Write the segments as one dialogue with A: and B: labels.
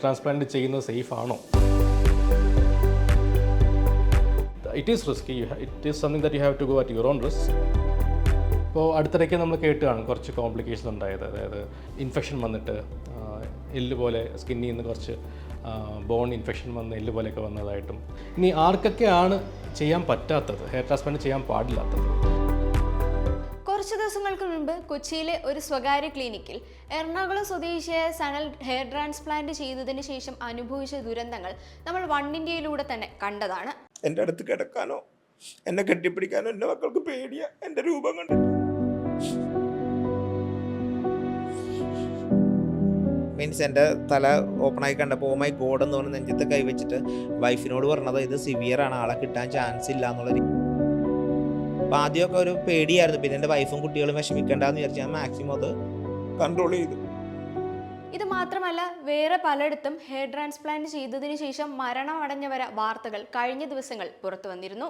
A: Transplant ചെയ്യുന്നത് safe ആണോ? It is risk you it is something that you have to go at your own risk ഇപ്പോൾ അടുത്തിടയ്ക്ക് നമ്മൾ കേട്ടുകയാണ് കുറച്ച് കോംപ്ലിക്കേഷൻ ഉണ്ടായത്. അതായത് ഇൻഫെക്ഷൻ വന്നിട്ട് എല്ല് പോലെ സ്കിന്നിൽ നിന്ന് കുറച്ച് ബോൺ ഇൻഫെക്ഷൻ വന്ന് എല്ല് പോലെയൊക്കെ വന്നതായിട്ടും. ഇനി ആർക്കൊക്കെയാണ് ചെയ്യാൻ പറ്റാത്തത്? ഹെയർ ട്രാൻസ്പ്ലാന്റ് ചെയ്യാൻ പാടില്ലാത്തത്?
B: കുറച്ച് ദിവസങ്ങൾക്ക് മുൻപ് കൊച്ചിയിലെ ഒരു സ്വകാര്യ ക്ലിനിക്കിൽ എറണാകുളം സ്വദേശിയായ സനൽ ഹെയർ ട്രാൻസ്പ്ലാന്റ് ചെയ്തതിന് ശേഷം അനുഭവിച്ച ദുരന്തങ്ങൾ നമ്മൾ വൺ ഇന്ത്യയിലൂടെ തന്നെ കണ്ടതാണ്.
C: എന്റെ അടുത്ത് കിടക്കാനോ എന്നെ കെട്ടിപ്പിടിക്കാനോ എന്റെ മക്കൾക്ക് പേടിയ. എന്റെ രൂപം കണ്ടിട്ട്. മീൻസ് എന്റെ തല ഓപ്പൺ ആയി കണ്ടപ്പോൾ ഓ മൈ ഗോഡ് എന്ന് പറഞ്ഞ് നെഞ്ചത്ത് കൈവച്ചിട്ട് വൈഫിനോട് പറഞ്ഞത് ഇത് സിവിയർ ആണ് ആളെ കിട്ടാൻ ചാൻസ് ഇല്ല എന്നുള്ള രീതി അപ്പം ആദ്യമൊക്കെ ഒരു പേടിയായിരുന്നു. പിന്നെ എന്റെ വൈഫും കുട്ടികളും വിഷമിക്കണ്ടെന്ന് വിചാരിച്ച് ഞാൻ മാക്സിമം അത് കൺട്രോൾ ചെയ്തു.
B: ഇത് മാത്രമല്ല വേറെ പലയിടത്തും ഹെയർ ട്രാൻസ്പ്ലാന്റ് ചെയ്തതിന് ശേഷം മരണമടഞ്ഞവര വാർത്തകൾ കഴിഞ്ഞ ദിവസങ്ങൾ പുറത്തു വന്നിരുന്നു.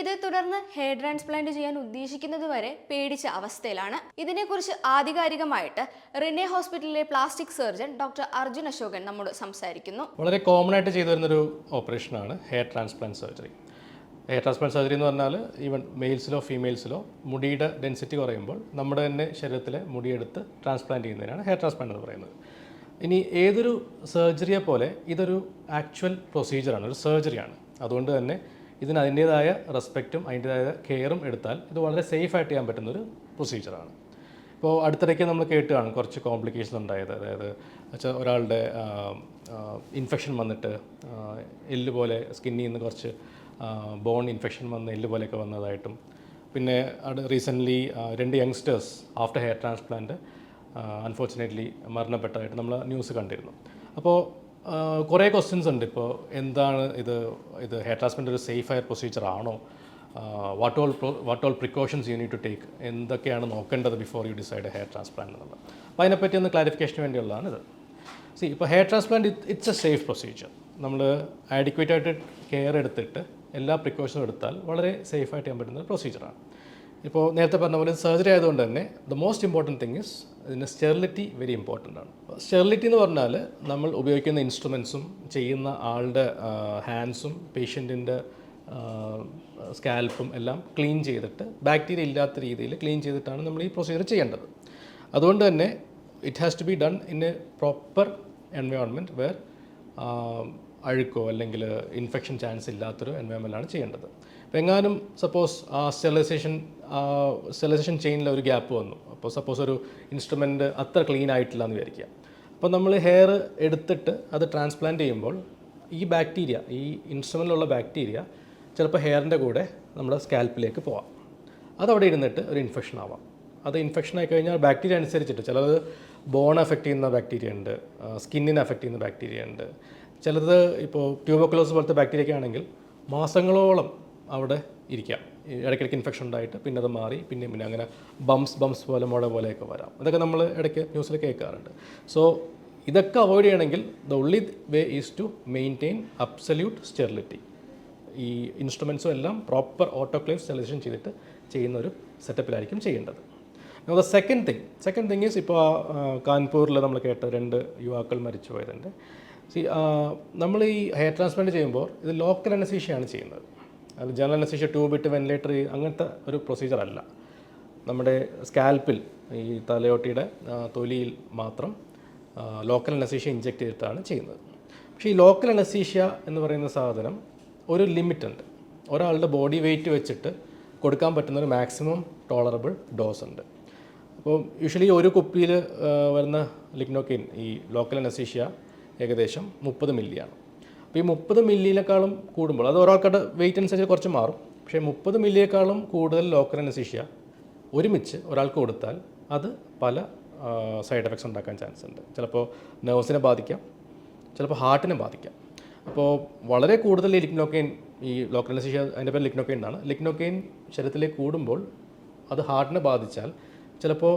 B: ഇത് തുടർന്ന് ഹെയർ ട്രാൻസ്പ്ലാന്റ് ചെയ്യാൻ ഉദ്ദേശിക്കുന്നത് വരെ പേടിച്ച അവസ്ഥയിലാണ്. ഇതിനെക്കുറിച്ച് ആധികാരികമായിട്ട് റിനെ ഹോസ്പിറ്റലിലെ plastic surgeon doctor Arjun Ashokan നമ്മോട് സംസാരിക്കുന്നു.
A: വളരെ കോമൺ ആയിട്ട് ചെയ്തു വരുന്ന വരുന്നൊരു ഓപ്പറേഷനാണ് hair transplant surgery hair transplant surgery എന്ന് പറഞ്ഞാൽ ഈവൻ മെയിൽസിലോ ഫീമെയിൽസിലോ മുടിയുടെ ഡെൻസിറ്റി കുറയുമ്പോൾ നമ്മുടെ തന്നെ ശരീരത്തിലെ മുടിയെടുത്ത് ട്രാൻസ്പ്ലാന്റ് ചെയ്യുന്നതിനാണ് ഹെയർ ട്രാൻസ്പ്ലാന്റ് എന്ന് പറയുന്നത്. ഇനി ഏതൊരു സർജറിയെ പോലെ ഇതൊരു ആക്ച്വൽ പ്രൊസീജിയറാണ് ഒരു സർജറിയാണ് അതുകൊണ്ട് തന്നെ ഇതിന് അതിന്റേതായ റെസ്പെക്റ്റും അതിന്റേതായ കെയറും എടുത്താൽ ഇത് വളരെ സേഫായിട്ട് ചെയ്യാൻ പറ്റുന്നൊരു പ്രൊസീജിയറാണ് ഇപ്പോൾ അടുത്തിടയ്ക്ക് നമ്മൾ കേട്ടുകയാണ് കുറച്ച് കോംപ്ലിക്കേഷൻ ഉണ്ടായത്. അതായത് വെച്ചാൽ ഒരാളുടെ ഇൻഫെക്ഷൻ വന്നിട്ട് എല്ല് പോലെ സ്കിന്നിൽ നിന്ന് കുറച്ച് ബോൺ ഇൻഫെക്ഷൻ വന്ന് എല്ല് പോലെയൊക്കെ വന്നതായിട്ടും. പിന്നെ റീസെന്റ്ലി രണ്ട് youngsters after hair transplant unfortunately മരണപ്പെട്ടതായിട്ട് നമ്മൾ ന്യൂസ് കണ്ടിരുന്നു. അപ്പോൾ കുറേ ക്വസ്റ്റ്യൻസ് ഉണ്ട്. ഇപ്പോൾ എന്താണ് ഇത് ഇത് ഹെയർ ട്രാൻസ്പ്ലാന്റ് ഒരു സേഫ് ആയ പ്രൊസീജിയർ ആണോ? What all what all precautions you need to take എന്തൊക്കെയാണ് നോക്കേണ്ടത് before you decide hair transplant എന്നുള്ളത്? അപ്പോൾ അതിനെപ്പറ്റി ഒന്ന് ക്ലാരിഫിക്കേഷന് വേണ്ടിയുള്ളതാണ് ഇത്. സി ഇപ്പോൾ hair transplant it's a safe procedure നമ്മൾ ആഡിക്വേറ്റ് ആയിട്ട് കെയർ എടുത്തിട്ട് എല്ലാ പ്രിക്കോഷനും എടുത്താൽ വളരെ സേഫായിട്ട് ചെയ്യാൻ പറ്റുന്ന പ്രൊസീജിയറാണ് ഇപ്പോൾ നേരത്തെ പറഞ്ഞ പോലെ സർജറി ആയതുകൊണ്ട് തന്നെ the most important thing is ഇതിന്റെ സ്റ്റെറിലിറ്റി വെരി ഇമ്പോർട്ടന്റ് ആണ്. സ്റ്റെറിലിറ്റി എന്ന് പറഞ്ഞാൽ നമ്മൾ ഉപയോഗിക്കുന്ന ഇൻസ്ട്രുമെൻസും ചെയ്യുന്ന ആളുടെ ഹാൻഡ്സും പേഷ്യന്റിന്റെ സ്കാൽപ്പും എല്ലാം ക്ലീൻ ചെയ്തിട്ട് ബാക്ടീരിയ ഇല്ലാത്ത രീതിയിൽ ക്ലീൻ ചെയ്തിട്ടാണ് നമ്മൾ ഈ പ്രൊസീജിയർ ചെയ്യേണ്ടത്. അതുകൊണ്ട് തന്നെ it has to be done in a proper environment where അഴുക്കോ അല്ലെങ്കിൽ ഇൻഫെക്ഷൻ ചാൻസ് ഇല്ലാത്തൊരു എൻവയോൺമെന്റാണ് ചെയ്യേണ്ടത്. അപ്പോൾ എങ്ങാനും സപ്പോസ് ആ സ്റ്റെറിലൈസേഷൻ സ്റ്റെറിലൈസേഷൻ ചെയിനിൽ ഒരു ഗ്യാപ്പ് വന്നു. അപ്പോൾ സപ്പോസ് ഒരു ഇൻസ്ട്രുമെന്റ് അത്ര ക്ലീൻ ആയിട്ടില്ല എന്ന് വിചാരിക്കുക. അപ്പോൾ നമ്മൾ ഹെയർ എടുത്തിട്ട് അത് ട്രാൻസ്പ്ലാന്റ് ചെയ്യുമ്പോൾ ഈ ബാക്ടീരിയ ഈ ഇൻസ്ട്രുമെന്റിലുള്ള ബാക്ടീരിയ ചിലപ്പോൾ ഹെയറിന്റെ കൂടെ നമ്മുടെ സ്കാൽപ്പിലേക്ക് പോവാം. അതവിടെ ഇരുന്നിട്ട് ഒരു ഇൻഫെക്ഷൻ ആവാം. അത് ഇൻഫെക്ഷൻ ആയി കഴിഞ്ഞാൽ ബാക്ടീരിയ അനുസരിച്ചിട്ട് ചിലത് ബോൺ എഫക്റ്റ് ചെയ്യുന്ന ബാക്ടീരിയ ഉണ്ട് സ്കിന്നിനെ എഫക്റ്റ് ചെയ്യുന്ന ബാക്ടീരിയ ഉണ്ട് ചിലത് ഇപ്പോൾ ട്യൂബോക്കുലോസ് പോലത്തെ ബാക്ടീരിയ ആണെങ്കിൽ മാസങ്ങളോളം അവിടെ ഇരിക്കാം. ഇടയ്ക്കിടയ്ക്ക് ഇൻഫെക്ഷൻ ഉണ്ടായിട്ട് പിന്നെ അത് മാറി പിന്നെ പിന്നെ അങ്ങനെ ബംസ് ബംസ് പോലെ മുഴ പോലെയൊക്കെ വരാം. ഇതൊക്കെ നമ്മൾ ഇടയ്ക്ക് ന്യൂസിൽ കേൾക്കാറുണ്ട്. സോ ഇതൊക്കെ അവോയ്ഡ് ചെയ്യണമെങ്കിൽ the only way is to maintain absolute sterility ഈ ഇൻസ്ട്രുമെൻസും എല്ലാം പ്രോപ്പർ ഓട്ടോക്ലേവ് സ്റ്റെറിലൈസേഷൻ ചെയ്തിട്ട് ചെയ്യുന്ന ഒരു സെറ്റപ്പിലായിരിക്കും ചെയ്യേണ്ടത്. The second thing second thing is ഇപ്പോൾ കാൺപൂരിൽ നമ്മൾ കേട്ട രണ്ട് യുവാക്കൾ മരിച്ചു പോയതിന്റെ സി നമ്മൾ ഈ ഹെയർ ട്രാൻസ്പ്ലാന്റ് ചെയ്യുമ്പോൾ ഇത് ലോക്കൽ അനസീഷ്യയാണ് ചെയ്യുന്നത്. അത് ജനറൽ അനസീഷ്യ ട്യൂബ് ഇട്ട് വെന്റിലേറ്റർ അങ്ങനത്തെ ഒരു പ്രൊസീജിയർ അല്ല. നമ്മുടെ സ്കാൽപ്പിൽ ഈ തലയോട്ടിയുടെ തൊലിയിൽ മാത്രം ലോക്കൽ അനസീഷ്യ ഇഞ്ചെക്ട് ചെയ്തിട്ടാണ് ചെയ്യുന്നത്. പക്ഷേ ഈ ലോക്കൽ അനസീഷ്യ എന്ന് പറയുന്ന സാധനം ഒരു ലിമിറ്റ് ഉണ്ട്. ഒരാളുടെ ബോഡി വെയിറ്റ് വെച്ചിട്ട് കൊടുക്കാൻ പറ്റുന്ന ഒരു മാക്സിമം ടോളറബിൾ ഡോസ് ഉണ്ട്. അപ്പോൾ യൂഷ്വലി ഒരു കുപ്പിയിൽ വരുന്ന ലിഗ്നോക്കിൻ ഈ ലോക്കൽ അനസീഷ്യ ഏകദേശം മുപ്പത് മില്ലിയാണ്. അപ്പോൾ ഈ മുപ്പത് മില്ലിയിലേക്കാളും കൂടുമ്പോൾ അത് ഒരാൾക്കാരുടെ വെയിറ്റ് അനുസരിച്ച് കുറച്ച് മാറും. പക്ഷേ മുപ്പത് മില്ലിയേക്കാളും കൂടുതൽ ലോക്കൽ അനുസരിച്ച് ഒരുമിച്ച് ഒരാൾക്ക് കൊടുത്താൽ അത് പല സൈഡ് എഫക്ട്സ് ഉണ്ടാക്കാൻ ചാൻസ് ഉണ്ട്. ചിലപ്പോൾ നെർവ്സിനെ ബാധിക്കാം ചിലപ്പോൾ ഹാർട്ടിനെ ബാധിക്കാം. അപ്പോൾ വളരെ കൂടുതൽ ഈ ലിഗ്നോക്കെയിൻ ഈ ലോക്കൽ അനസീഷ്യ അതിന്റെ പേര് ലിഗ്നോക്കെയിൻ എന്നാണ്. ലിഗ്നോക്കെയിൻ ശരീരത്തിലേക്ക് കൂടുമ്പോൾ അത് ഹാർട്ടിനെ ബാധിച്ചാൽ ചിലപ്പോൾ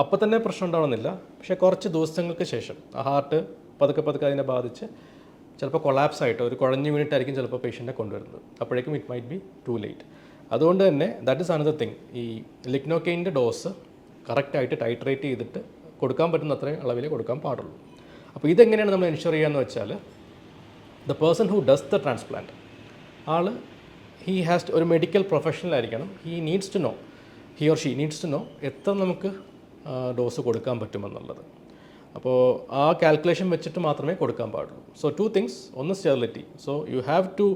A: അപ്പം തന്നെ പ്രശ്നം ഉണ്ടാവണമെന്നില്ല. പക്ഷേ കുറച്ച് ദിവസങ്ങൾക്ക് ശേഷം ആ ഹാർട്ട് പതുക്കെ പതുക്കെ അതിനെ ബാധിച്ച് ചിലപ്പോൾ കൊളാപ്സ് ആയിട്ട് ഒരു കുഴഞ്ഞു വീണിട്ടായിരിക്കും ചിലപ്പോൾ പേഷ്യന്റിനെ കൊണ്ടുവരുന്നത്. അപ്പോഴേക്കും it might be too late അതുകൊണ്ട് തന്നെ ദാറ്റ് ഇസ് അനദർ തിങ് ഈ ലിഗ്നോക്കെയിന്റെ ഡോസ് കറക്റ്റായിട്ട് ടൈട്രേറ്റ് ചെയ്തിട്ട് കൊടുക്കാൻ പറ്റുന്ന അത്രയും അളവിലേ കൊടുക്കാൻ പാടുള്ളൂ. അപ്പോൾ ഇതെങ്ങനെയാണ് നമ്മൾ എൻഷുർ ചെയ്യുകയെന്ന് വെച്ചാൽ the person who does the transplant all he has ഒരു മെഡിക്കൽ പ്രൊഫഷണൽ ആയിരിക്കണം. He needs to know he or she needs to know എത്ര നമുക്ക് ഡോസ് കൊടുക്കാൻ പറ്റുമെന്നുള്ളത്. അപ്പോൾ ആ കാൽക്കുലേഷൻ വെച്ചിട്ട് മാത്രമേ കൊടുക്കാൻ പാടുള്ളൂ. സോ ടു തിങ്സ് ഒന്ന് sterility so you have to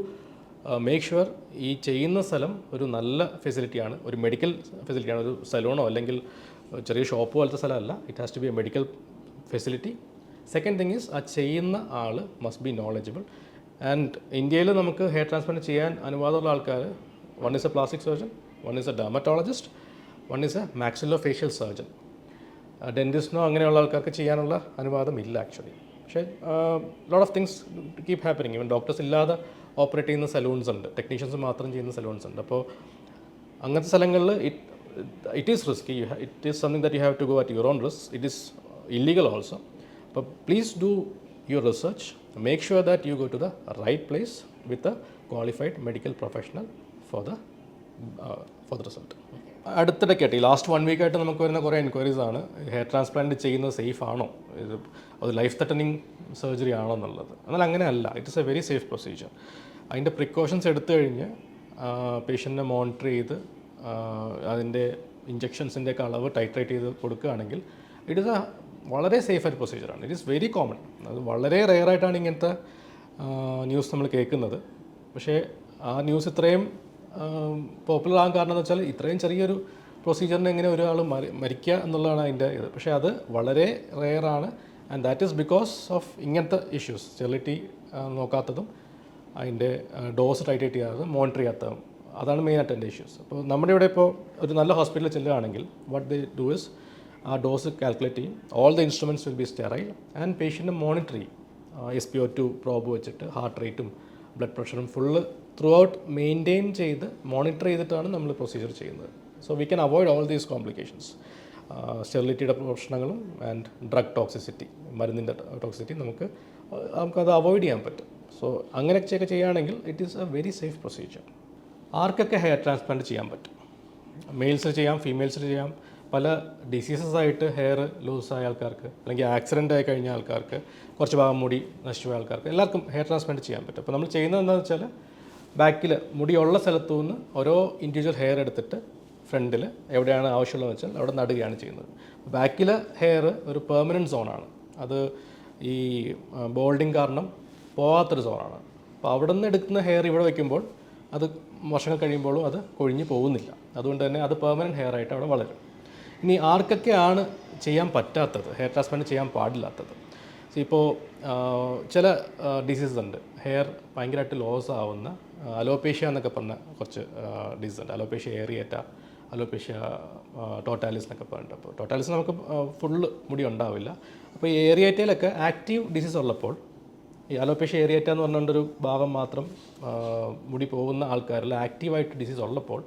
A: make sure ഈ ചെയ്യുന്ന സ്ഥലം ഒരു നല്ല ഫെസിലിറ്റിയാണ് ഒരു മെഡിക്കൽ ഫെസിലിറ്റിയാണ് ഒരു സലൂണോ അല്ലെങ്കിൽ ചെറിയ ഷോപ്പ് പോലത്തെ സ്ഥലമല്ല. It has to be a medical facility second thing is ആ ചെയ്യുന്ന ആൾ മസ്റ്റ് ബി നോളജബിൾ ആൻഡ് ഇന്ത്യയിൽ നമുക്ക് ഹെയർ ട്രാൻസ്പ്ലാന്റ് ചെയ്യാൻ അനുവാദമുള്ള ആൾക്കാർ one is a plastic surgeon one is a dermatologist one is a maxillofacial surgeon ഡെന്റിസ്റ്റിനോ അങ്ങനെയുള്ള ആൾക്കാർക്ക് ചെയ്യാനുള്ള അനുവാദം ഇല്ല ആക്ച്വലി പക്ഷേ lot of things keep happening even doctors ഇല്ലാതെ ഓപ്പറേറ്റ് ചെയ്യുന്ന സലൂൺസ് ഉണ്ട്. ടെക്നീഷ്യൻസ് മാത്രം ചെയ്യുന്ന സലൂൺസ് ഉണ്ട്. അപ്പോൾ അങ്ങനത്തെ സ്ഥലങ്ങളിൽ it it is risk you it is something that you have to go at your own risk it is illegal also അപ്പോൾ please do your research make sure that you go to the right place with a qualified medical professional for the for the result അടുത്തിടയ്ക്കായിട്ട് ഈ last one വീക്കായിട്ട് നമുക്ക് വരുന്ന കുറേ enquiries ആണ് hair transplant ചെയ്യുന്നത് safe ആണോ? ഇത് അത് ലൈഫ് ത്രട്ടനിങ് സർജറി ആണോ എന്നുള്ളത്. എന്നാൽ അങ്ങനെ അല്ല it's a very safe procedure അതിന്റെ പ്രിക്കോഷൻസ് എടുത്തു കഴിഞ്ഞ് പേഷ്യന്റിനെ മോണിറ്റർ ചെയ്ത് അതിന്റെ ഇഞ്ചെക്ഷൻസിന്റെ ഒക്കെ അളവ് ടൈട്രേറ്റ് ചെയ്ത് കൊടുക്കുകയാണെങ്കിൽ ഇറ്റ് ഇസ് എ വളരെ സേഫ് ആയിട്ട് പ്രൊസീജിയറാണ് ഇറ്റ് ഇസ് വെരി കോമൺ അത് വളരെ റെയർ ആയിട്ടാണ് ഇങ്ങനത്തെ ന്യൂസ് നമ്മൾ കേൾക്കുന്നത്. പക്ഷേ ആ ന്യൂസ് ഇത്രയും പോപ്പുലർ ആകാൻ കാരണം എന്ന് വെച്ചാൽ ഇത്രയും ചെറിയൊരു പ്രൊസീജിയറിന് എങ്ങനെ ഒരാൾ മരി മരിക്കുക എന്നുള്ളതാണ് അതിന്റെ ഇത്. പക്ഷേ അത് വളരെ റെയറാണ് and that is because of ഇങ്ങനത്തെ ഇഷ്യൂസ് സ്റ്റെറിലിറ്റി നോക്കാത്തതും അതിന്റെ ഡോസ് ടൈറ്റേറ്റ് ചെയ്യാത്തതും മോണിറ്റർ ചെയ്യാത്തതും. അതാണ് മെയിനായിട്ട് എന്റെ ഇഷ്യൂസ് അപ്പോൾ നമ്മുടെ ഇവിടെ ഇപ്പോൾ ഒരു നല്ല ഹോസ്പിറ്റലിൽ ചെല്ലുകയാണെങ്കിൽ വാട്ട് ദേ ഡു ഇസ് ആ ഡോസ് കാൽക്കുലേറ്റ് ചെയ്യും. All the instruments will be sterile and patient monitor ചെയ്യും S P O two probe വെച്ചിട്ട് ഹാർട്ട് റേറ്റും ബ്ലഡ് പ്രഷറും ഫുള്ള് ത്രൂ ഔട്ട് മെയിന്റെയിൻ ചെയ്ത് മോണിറ്റർ ചെയ്തിട്ടാണ് നമ്മൾ പ്രൊസീജിയർ ചെയ്യുന്നത്. So we can avoid all these complications സ്റ്റെറിലിറ്റിയുടെ പ്രശ്നങ്ങളും ആൻഡ് ഡ്രഗ് ടോക്സിസിറ്റി മരുന്നിന്റെ ടോക്സിസിറ്റി നമുക്ക് നമുക്കത് അവോയ്ഡ് ചെയ്യാൻ പറ്റും. സോ അങ്ങനെയൊക്കെ ചെയ്യുകയാണെങ്കിൽ it is a very safe procedure ആർക്കൊക്കെ ഹെയർ ട്രാൻസ്പ്ലാന്റ് ചെയ്യാൻ പറ്റും? മെയിൽസിന് ചെയ്യാം ഫീമെയിൽസിന് ചെയ്യാം. പല ഡിസീസസ് ആയിട്ട് ഹെയർ ലൂസായ ആൾക്കാർക്ക് അല്ലെങ്കിൽ ആക്സിഡന്റ് ആയി കഴിഞ്ഞ ആൾക്കാർക്ക് കുറച്ച് ഭാഗം മുടി നശിച്ചുപോയ ആൾക്കാർക്ക് എല്ലാവർക്കും ഹെയർ ട്രാൻസ്പ്ലാന്റ് ചെയ്യാൻ പറ്റും. അപ്പോൾ നമ്മൾ ചെയ്യുന്നത് എന്താണെന്ന് വെച്ചാൽ ബാക്കിൽ മുടിയുള്ള സ്ഥലത്തു നിന്ന് ഓരോ ഇൻഡിവിജ്വൽ ഹെയർ എടുത്തിട്ട് ഫ്രണ്ടിൽ എവിടെയാണ് ആവശ്യമുള്ളതെന്ന് വെച്ചാൽ അവിടെ നടുകയാണ് ചെയ്യുന്നത്. ബാക്കിൽ ഹെയർ ഒരു പെർമനന്റ് സോണാണ് അത് ഈ ബോൾഡിങ് കാരണം പോകാത്തൊരു സോണാണ് അപ്പോൾ അവിടെ നിന്ന് എടുക്കുന്ന ഹെയർ ഇവിടെ വയ്ക്കുമ്പോൾ അത് വർഷങ്ങൾ കഴിയുമ്പോഴും അത് കൊഴിഞ്ഞു പോകുന്നില്ല. അതുകൊണ്ട് തന്നെ അത് പെർമനന്റ് ഹെയർ ആയിട്ട് അവിടെ വളരും. ഇനി ആർക്കൊക്കെയാണ് ചെയ്യാൻ പറ്റാത്തത്? ഹെയർ ട്രാൻസ്പ്ലാന്റ് ചെയ്യാൻ പാടില്ലാത്തത്? ഇപ്പോൾ ചില ഡിസീസസ് ഉണ്ട്. ഹെയർ ഭയങ്കരമായിട്ട് ലോസ് ആവുന്ന അലോപേഷ്യ എന്നൊക്കെ പറഞ്ഞ കുറച്ച് ഡിസീസ് ഉണ്ട്. അലോപേഷ്യ ഏറിയേറ്റ അലോപേഷ്യ ടോട്ടാലിസ് എന്നൊക്കെ പറഞ്ഞിട്ട്. അപ്പോൾ ടോട്ടാലിസ് നമുക്ക് ഫുള്ള് മുടി ഉണ്ടാവില്ല. അപ്പോൾ ഈ ഏറിയേറ്റയിലൊക്കെ ആക്റ്റീവ് ഡിസീസ് ഉള്ളപ്പോൾ ഈ അലോപേഷ്യ ഏറിയേറ്റ എന്ന് പറഞ്ഞുകൊണ്ടൊരു ഭാഗം മാത്രം മുടി പോകുന്ന ആൾക്കാരിൽ ആക്റ്റീവായിട്ട് ഡിസീസ് ഉള്ളപ്പോൾ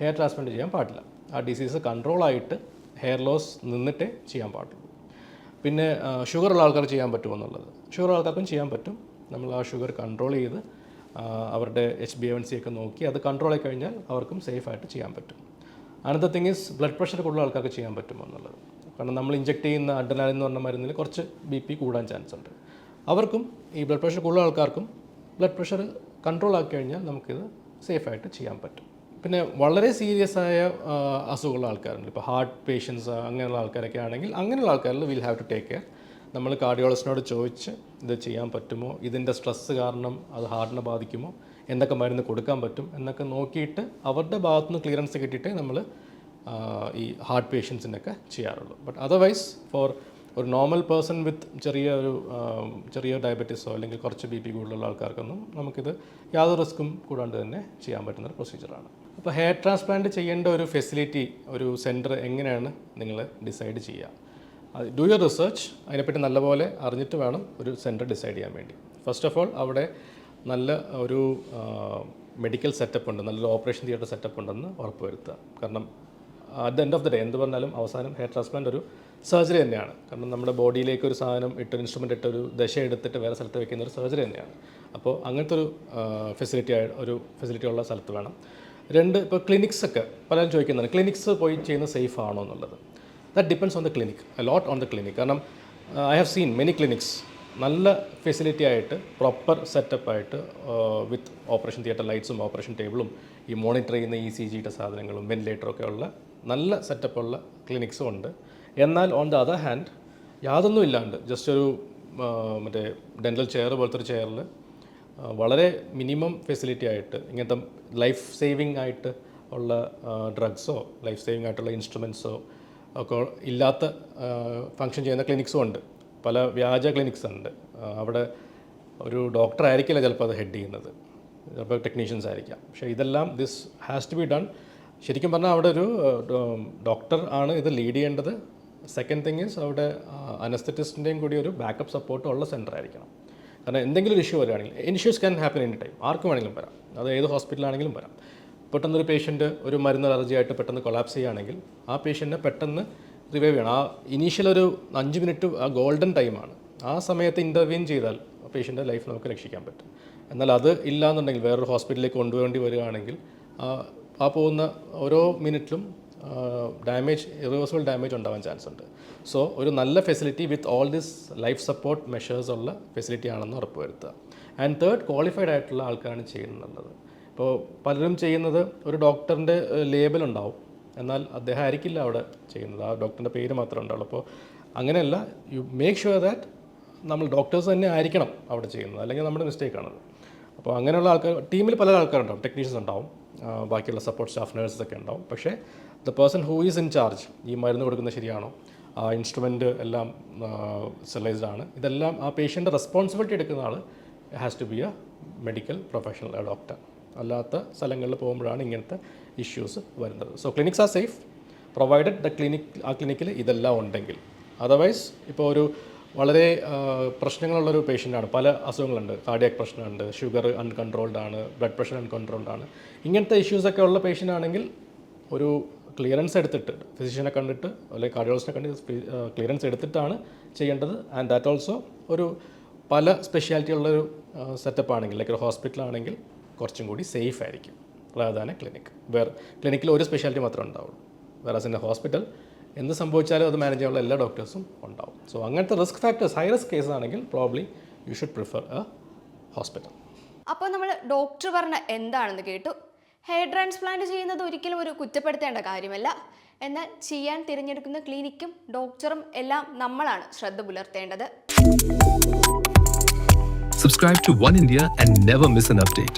A: ഹെയർ ട്രാൻസ്പ്ലാന്റ് ചെയ്യാൻ പാടില്ല. ആ ഡിസീസ് കൺട്രോളായിട്ട് ഹെയർ ലോസ് നിന്നിട്ടേ ചെയ്യാൻ പാടുള്ളൂ. പിന്നെ ഷുഗർ ഉള്ള ആൾക്കാർ ചെയ്യാൻ പറ്റുമോ എന്നുള്ളത്? ഷുഗർ ആൾക്കാർക്കും ചെയ്യാൻ പറ്റും. നമ്മൾ ആ ഷുഗർ കൺട്രോൾ ചെയ്ത് അവരുടെ എച്ച് ബി എൻ സി ഒക്കെ നോക്കി അത് കൺട്രോൾ ആയി കഴിഞ്ഞാൽ അവർക്കും സേഫായിട്ട് ചെയ്യാൻ പറ്റും. Another thing is blood pressure കൂടുതൽ ആൾക്കാർക്ക് ചെയ്യാൻ പറ്റുമോ എന്നുള്ളത്. കാരണം നമ്മൾ ഇഞ്ചെക്ട് ചെയ്യുന്ന അഡ്രനാലിൻ എന്ന് പറഞ്ഞ മരുന്നിൽ കുറച്ച് ബി പി കൂടാൻ ചാൻസ് ഉണ്ട്. അവർക്കും ഈ ബ്ലഡ് പ്രഷർ കൂടുതൽ ആൾക്കാർക്കും ബ്ലഡ് പ്രഷർ കൺട്രോൾ ആക്കി കഴിഞ്ഞാൽ നമുക്കിത് സേഫായിട്ട് ചെയ്യാൻ പറ്റും. പിന്നെ വളരെ സീരിയസ് ആയ അസുഖമുള്ള ആൾക്കാരുണ്ട്. ഇപ്പോൾ ഹാർട്ട് പേഷ്യൻസ് അങ്ങനെയുള്ള ആൾക്കാരൊക്കെ ആണെങ്കിൽ അങ്ങനെയുള്ള ആൾക്കാരിൽ will have to take care നമ്മൾ കാർഡിയോളജിനോട് ചോദിച്ച് ഇത് ചെയ്യാൻ പറ്റുമോ? ഇതിന്റെ സ്ട്രെസ്സ് കാരണം അത് ഹാർട്ടിനെ ബാധിക്കുമോ? എന്തൊക്കെ മരുന്ന് കൊടുക്കാൻ പറ്റും? എന്നൊക്കെ നോക്കിയിട്ട് അവരുടെ ഭാഗത്തുനിന്ന് ക്ലിയറൻസ് കിട്ടിയിട്ടേ നമ്മൾ ഈ ഹാർട്ട് പേഷ്യൻസിനൊക്കെ ചെയ്യാറുള്ളൂ. ബട്ട് അതർവൈസ് ഫോർ ഒരു നോർമൽ പേഴ്സൺ വിത്ത് ചെറിയ ഒരു ചെറിയ ഡയബറ്റീസോ അല്ലെങ്കിൽ കുറച്ച് ബി പി കൂടുതലുള്ള ആൾക്കാർക്കൊന്നും നമുക്കിത് യാതൊരു റിസ്ക്കും കൂടാണ്ട് തന്നെ ചെയ്യാൻ പറ്റുന്ന ഒരു പ്രൊസീജിയറാണ് അപ്പോൾ ഹെയർ ട്രാൻസ്പ്ലാന്റ് ചെയ്യേണ്ട ഒരു ഫെസിലിറ്റി ഒരു സെന്റർ എങ്ങനെയാണ് നിങ്ങൾ ഡിസൈഡ് ചെയ്യുക? ഡു യുവർ റിസർച്ച് അതിനെപ്പറ്റി നല്ലപോലെ അറിഞ്ഞിട്ട് വേണം ഒരു സെന്റർ ഡിസൈഡ് ചെയ്യാൻ വേണ്ടി. ഫസ്റ്റ് ഓഫ് ഓൾ അവിടെ നല്ല ഒരു മെഡിക്കൽ സെറ്റപ്പ് ഉണ്ട്. നല്ലൊരു ഓപ്പറേഷൻ തിയേറ്റർ സെറ്റപ്പ് ഉണ്ടെന്ന് ഉറപ്പുവരുത്തുക. കാരണം at the end of the day എന്ത് പറഞ്ഞാലും അവസാനം ഹെയർ ട്രാൻസ്പ്ലാന്റ് ഒരു സർജറി തന്നെയാണ്. കാരണം നമ്മുടെ ബോഡിയിലേക്ക് ഒരു സാധനം ഇട്ട് ഇൻസ്ട്രുമെന്റ് ഇട്ട് ഒരു ദശ എടുത്തിട്ട് വേറെ സ്ഥലത്ത് വെക്കുന്ന ഒരു സർജറി തന്നെയാണ്. അപ്പോൾ അങ്ങനത്തെ ഒരു ഫെസിലിറ്റി ഒരു ഫെസിലിറ്റി ഉള്ള സ്ഥലത്ത് വേണം. രണ്ട് ഇപ്പോൾ ക്ലിനിക്സ് ഒക്കെ പലരും ചോദിക്കുന്നുണ്ട്. ക്ലിനിക്സ് പോയി ചെയ്യുന്നത് സേഫ് ആണോ എന്നുള്ളത്? That depends on the clinic lot on the clinic കാരണം I have seen many clinics നല്ല ഫെസിലിറ്റി ആയിട്ട് പ്രോപ്പർ സെറ്റപ്പ് ആയിട്ട് വിത്ത് ഓപ്പറേഷൻ തിയേറ്റർ ലൈറ്റ്സും ഓപ്പറേഷൻ ടേബിളും ഈ മോണിറ്റർ ചെയ്യുന്ന ഇ സി ജിയുടെ സാധനങ്ങളും വെന്റിലേറ്ററും ഒക്കെ ഉള്ള നല്ല സെറ്റപ്പുള്ള ക്ലിനിക്സും ഉണ്ട്. എന്നാൽ ഓൺ ദ അതർ ഹാൻഡ് യാതൊന്നും ഇല്ലാണ്ട് ജസ്റ്റ് ഒരു ആ, മറ്റേ ഡെന്റൽ ചെയർ പോലത്തെ ഒരു ചെയറിൽ വളരെ മിനിമം ഫെസിലിറ്റി ആയിട്ട് ഇങ്ങനത്തെ ലൈഫ് സേവിങ് ആയിട്ട് ഉള്ള ഡ്രഗ്സോ ലൈഫ് സേവിങ് ആയിട്ടുള്ള ഇൻസ്ട്രുമെൻസോ ഒക്കെ ഇല്ലാത്ത ഫങ്ഷൻ ചെയ്യുന്ന ക്ലിനിക്സും ഉണ്ട്. പല വ്യാജ ക്ലിനിക്സ് ഉണ്ട്. അവിടെ ഒരു ഡോക്ടർ ആയിരിക്കില്ല ചിലപ്പോൾ അത് ഹെഡ് ചെയ്യുന്നത്. ചിലപ്പോൾ ടെക്നീഷ്യൻസ് ആയിരിക്കാം. പക്ഷേ ഇതെല്ലാം this has to be done ശരിക്കും പറഞ്ഞാൽ അവിടെ ഒരു ഡോക്ടർ ആണ് ഇത് ലീഡ് ചെയ്യേണ്ടത്. സെക്കൻഡ് തിങ് ഈസ് അവിടെ അനസ്തറ്റിസ്റ്റിന്റെയും കൂടി ഒരു ബാക്കപ്പ് സപ്പോർട്ട് ഉള്ള സെന്റർ ആയിരിക്കണം. കാരണം എന്തെങ്കിലും ഒരു ഇഷ്യൂ വരികയാണെങ്കിൽ issues can happen any time ആർക്കും വേണമെങ്കിലും വരാം. അത് ഏത് ഹോസ്പിറ്റലാണെങ്കിലും വരാം. പെട്ടെന്നൊരു പേഷ്യന്റ് ഒരു മരുന്ന് അലർജി ആയിട്ട് പെട്ടെന്ന് കൊളാപ്സ് ചെയ്യുകയാണെങ്കിൽ ആ പേഷ്യന്റിനെ പെട്ടെന്ന് റിവൈവ് ചെയ്യണം. ആ ഇനീഷ്യൽ ഒരു അഞ്ച് മിനിറ്റ് ആ ഗോൾഡൻ ടൈമാണ് ആ സമയത്ത് ഇന്റർവ്യൂൻ ചെയ്താൽ പേഷ്യന്റെ ലൈഫ് നമുക്ക് രക്ഷിക്കാൻ പറ്റും. എന്നാൽ അത് ഇല്ലാന്നുണ്ടെങ്കിൽ വേറൊരു ഹോസ്പിറ്റലിലേക്ക് കൊണ്ടുപോകേണ്ടി വരികയാണെങ്കിൽ ആ ആ പോകുന്ന ഓരോ മിനിറ്റിലും ഡാമേജ് ഇറിവേഴ്സിബിൾ ഡാമേജ് ഉണ്ടാവാൻ ചാൻസ് ഉണ്ട്. സോ ഒരു നല്ല facility with all this life support measures ഉള്ള ഫെസിലിറ്റി ആണെന്ന് ഉറപ്പുവരുത്തുക. ആൻഡ് തേർഡ് ക്വാളിഫൈഡ് ആയിട്ടുള്ള ആൾക്കാരാണ് ചെയ്യുന്നുള്ളത് ഇപ്പോൾ പലരും ചെയ്യുന്നത് ഒരു ഡോക്ടറിന്റെ ലേബൽ ഉണ്ടാവും. എന്നാൽ അദ്ദേഹം ആയിരിക്കില്ല അവിടെ ചെയ്യുന്നത്. ആ ഡോക്ടറിന്റെ പേര് മാത്രമേ ഉണ്ടാവുള്ളൂ. അപ്പോൾ അങ്ങനെയല്ല യു മേക്ക് ഷുവർ ദാറ്റ് നമ്മൾ ഡോക്ടേഴ്സ് തന്നെ ആയിരിക്കണം അവിടെ ചെയ്യുന്നത്. അല്ലെങ്കിൽ നമ്മുടെ മിസ്റ്റേക്ക് മിസ്റ്റേക്കാണത് അപ്പോൾ അങ്ങനെയുള്ള ആൾക്കാർ ടീമിൽ പല ആൾക്കാരുണ്ടാവും. ടെക്നീഷ്യൻസ് ഉണ്ടാവും. ബാക്കിയുള്ള സപ്പോർട്ട് സ്റ്റാഫ് നേഴ്സസ് ഒക്കെ ഉണ്ടാവും. പക്ഷേ the person who is in charge ഈ മരുന്ന് കൊടുക്കുന്നത് ശരിയാണോ? ആ ഇൻസ്ട്രുമെന്റ് എല്ലാം സെലൈസ്ഡ് ആണ്. ഇതെല്ലാം ആ പേഷ്യന്റെ റെസ്പോൺസിബിലിറ്റി എടുക്കുന്ന ആൾ has to be a medical professional doctor. അല്ലാത്ത സ്ഥലങ്ങളിൽ പോകുമ്പോഴാണ് ഇങ്ങനത്തെ ഇഷ്യൂസ് വരുന്നത്. So clinics are safe provided the clinic ആ ക്ലിനിക്കിൽ ഇതെല്ലാം ഉണ്ടെങ്കിൽ. അതർവൈസ് ഇപ്പോൾ ഒരു വളരെ പ്രശ്നങ്ങളുള്ളൊരു പേഷ്യന്റാണ് പല അസുഖങ്ങളുണ്ട്. കാർഡിയാക് പ്രശ്നമുണ്ട്. ഷുഗർ അൺകൺട്രോൾഡ് ആണ്. ബ്ലഡ് പ്രഷർ അൺകൺട്രോൾഡ് ആണ്. ഇങ്ങനത്തെ ഇഷ്യൂസൊക്കെ ഉള്ള പേഷ്യന്റ് ആണെങ്കിൽ ഒരു ക്ലിയറൻസ് എടുത്തിട്ട് ഫിസിഷ്യനെ കണ്ടിട്ട് അല്ലെങ്കിൽ കാർഡിയോളജിനെ കണ്ട് ക്ലിയറൻസ് എടുത്തിട്ടാണ് ചെയ്യേണ്ടത്. ആൻഡ് ദാറ്റ് ഓൾസോ ഒരു പല സ്പെഷ്യാലിറ്റി ഉള്ളൊരു സെറ്റപ്പ് ആണെങ്കിൽ ലൈക്ക് ഒരു ഹോസ്പിറ്റലാണെങ്കിൽ കുറച്ചും കൂടി സേഫ് ആയിരിക്കും. റാദാന ക്ലിനിക് വേറെ ക്ലിനിക്കിൽ ഒരു സ്പെഷ്യാലിറ്റി മാത്രമേ ഉണ്ടാവുള്ളൂ. വേറെ ഇൻ ഹോസ്പിറ്റൽ എന്ത് സംഭവിച്ചാലും അത് മാനേജ് ചെയ്യാനുള്ള എല്ലാ ഡോക്ടേഴ്സും ഉണ്ടാവും. സോ അങ്ങനത്തെ risk factors high risk case ആണെങ്കിൽ probably you should prefer a hospital
B: അപ്പോൾ നമ്മൾ ഡോക്ടർ പറഞ്ഞ എന്താണെന്ന് കേട്ടു. ഹെയർ ട്രാൻസ്പ്ലാന്റ് ചെയ്യുന്നത് ഒരിക്കലും ഒരു കുറ്റപ്പെടുത്തേണ്ട കാര്യമല്ല. എന്നാൽ ചെയ്യാൻ തിരഞ്ഞെടുക്കുന്ന ക്ലിനിക്കും ഡോക്ടറും എല്ലാം നമ്മളാണ് ശ്രദ്ധ പുലർത്തേണ്ടത്.
D: Subscribe to One India and never miss an update.